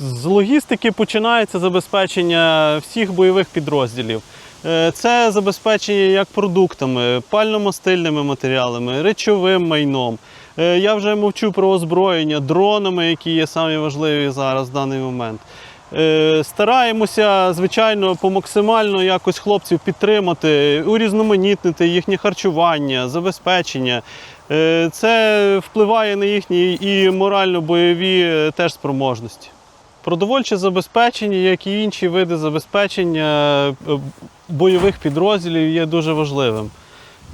З логістики починається забезпечення всіх бойових підрозділів. Е, Це забезпечення як продуктами, пально-мастильними матеріалами, речовим майном. Е, Я вже мовчу про озброєння, дронами, які є самі важливі зараз в даний момент. Е, Стараємося, звичайно, по максимально якось хлопців підтримати, урізноманітнити їхнє харчування, забезпечення. Це впливає на їхні і морально-бойові теж спроможності. Продовольче забезпечення, як і інші види забезпечення е, бойових підрозділів, є дуже важливим.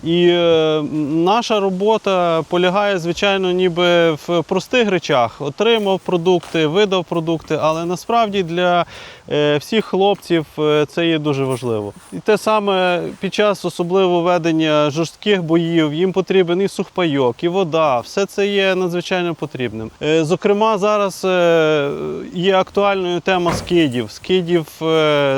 І е, наша робота полягає, звичайно, ніби в простих речах. Отримав продукти, видав продукти, але насправді для е, всіх хлопців е, це є дуже важливо. І те саме під час особливо ведення жорстких боїв їм потрібен і сухпайок, і вода. Все це є надзвичайно потрібним. Зокрема, зараз є актуальною тема скидів. Скидів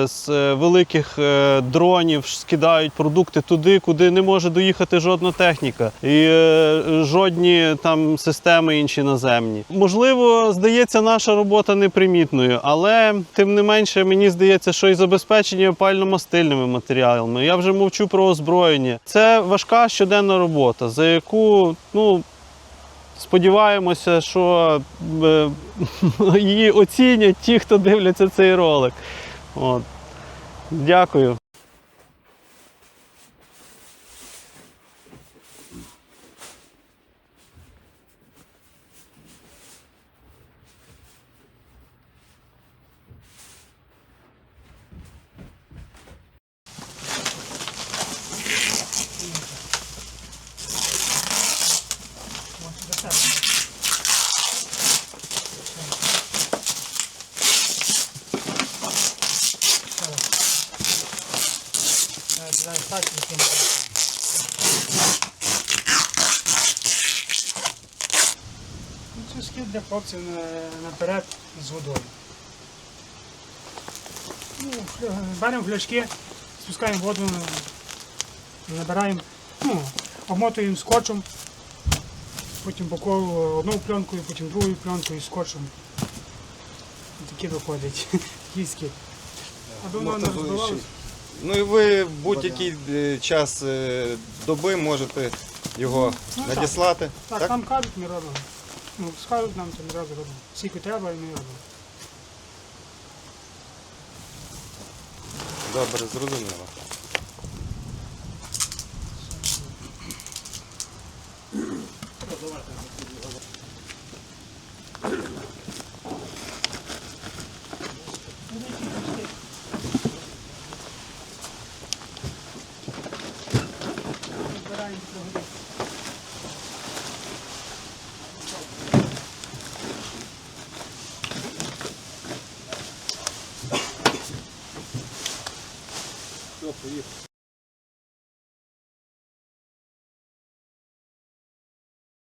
з великих дронів скидають продукти туди, куди не може доїхати жодна техніка і е, жодні там системи інші наземні. Можливо, здається, наша робота непримітною, але тим не менше мені здається, що і забезпечення пально-мастильними матеріалами. Я вже мовчу про озброєння. Це важка щоденна робота, за яку ну. Сподіваємося, що е, її оцінять ті, хто дивляться цей ролик. От. Дякую. Ну, Це схід для хлопців наперед з водою. Ну, беремо фляшки, спускаємо воду, набираємо, ну, обмотуємо скотчем, потім по колу одною пленкою, потім другою пленкою, скотчем. Такі доходять. Такий скид. А давно не Мотовилище. розбивалися? Ну і ви будь-який е, час е, доби можете його Ну, так. надіслати. Так, нам кажуть, ми робимо. Ну, скажуть нам, то ми одразу робимо. Скільки треба, і ми робимо. Добре, зрозуміло. Thank.